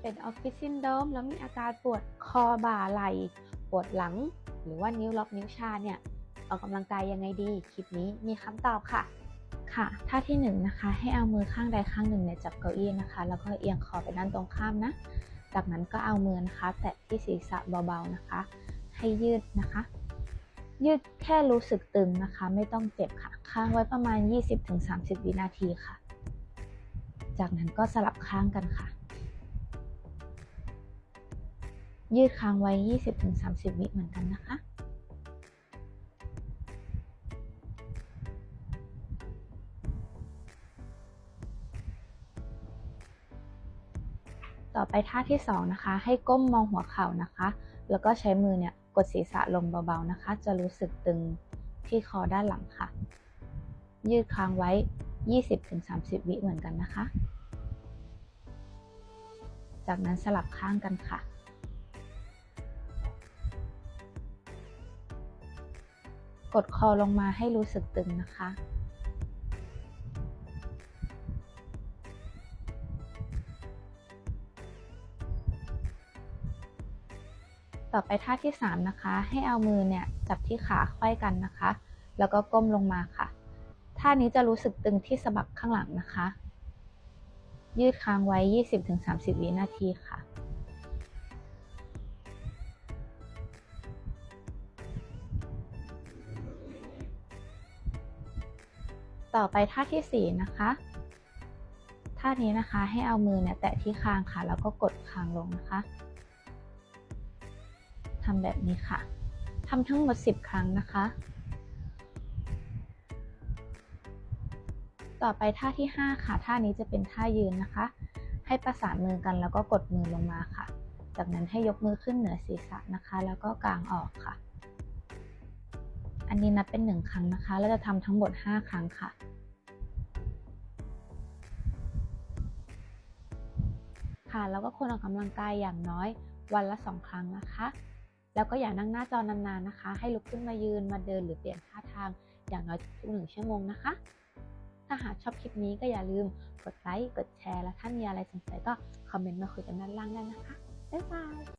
เป็นออฟฟิศซินโดมแล้วมีอาการปวดคอบ่าไหล่ปวดหลัง หรือว่านิ้วล็อกนิ้วชาเนี่ยออกกำลังกายยังไงดี คลิปนี้มีคำตอบค่ะ ค่ะ ท่าที่1นงนะคะ ให้เอามือข้างใดข้างหนึ่งเนี่ยจับเก้าอี้นะคะ แล้วก็เอียงคอไปด้านตรงข้ามนะ จากนั้นก็เอามือนะคะ แตะที่ศีรษะเบาๆนะคะ ให้ยืดนะคะ ยืดแค่รู้สึกตึงนะคะ ไม่ต้องเจ็บค่ะ ค้างไว้ประมาณ 20-30 วินาทีค่ะ จากนั้นก็สลับข้างกันค่ะ ยืดค้างไว้ 20-30 วิเหมือนกันนะคะ ต่อไปท่าที่ 2 นะคะ ให้ก้มมองหัวเข่านะคะ แล้วก็ใช้มือเนี่ยกดศีรษะลงเบาๆนะคะ จะรู้สึกตึงที่คอด้านหลังค่ะ ยืดค้างไว้ 20-30 วิเหมือนกันนะคะ จากนั้นสลับข้างกันค่ะ กดคอลงมาให้รู้สึกตึงนะคะ ต่อไปท่าที่ 3 นะคะ ให้เอามือเนี่ยจับที่ขาไขว้กันนะคะ แล้วก็ก้มลงมาค่ะ ท่านี้จะรู้สึกตึงที่สะบักข้างหลังนะคะ ยืดค้างไว้ 20-30 วินาทีค่ะ ต่อไปท่าที่ 4 นะคะท่านี้นะคะให้เอามือเนี่ยแตะที่คางค่ะ แล้วก็กดคางลงนะคะทำแบบนี้ค่ะทำทั้งหมด 10 ครั้งนะคะ ต่อไปท่าที่ 5 ค่ะ ท่านี้จะเป็นท่ายืนนะคะ ให้ประสานมือกันแล้วก็กดมือลงมาค่ะ จากนั้นให้ยกมือขึ้นเหนือศีรษะนะคะ แล้วก็กางออกค่ะ อันนี้นับเป็น 1 ครั้งนะคะแล้วจะทำทั้งหมด 5 ครั้งค่ะค่ะแล้วก็ควรออกกำลังกายอย่างน้อยวันละ 2 ครั้งนะคะ แล้วก็อย่านั่งหน้าจอนานๆนะคะ ให้ลุกขึ้นมายืนมาเดินหรือเปลี่ยนท่าทาง อย่างน้อยทุกหนึ่งชั่วโมงนะคะ ถ้าหากชอบคลิปนี้ก็อย่าลืมกดไลค์กดแชร์ และถ้ามีอะไรสงสัยก็คอมเมนต์มาคุยกันด้านล่างได้นะคะ บ๊ายบาย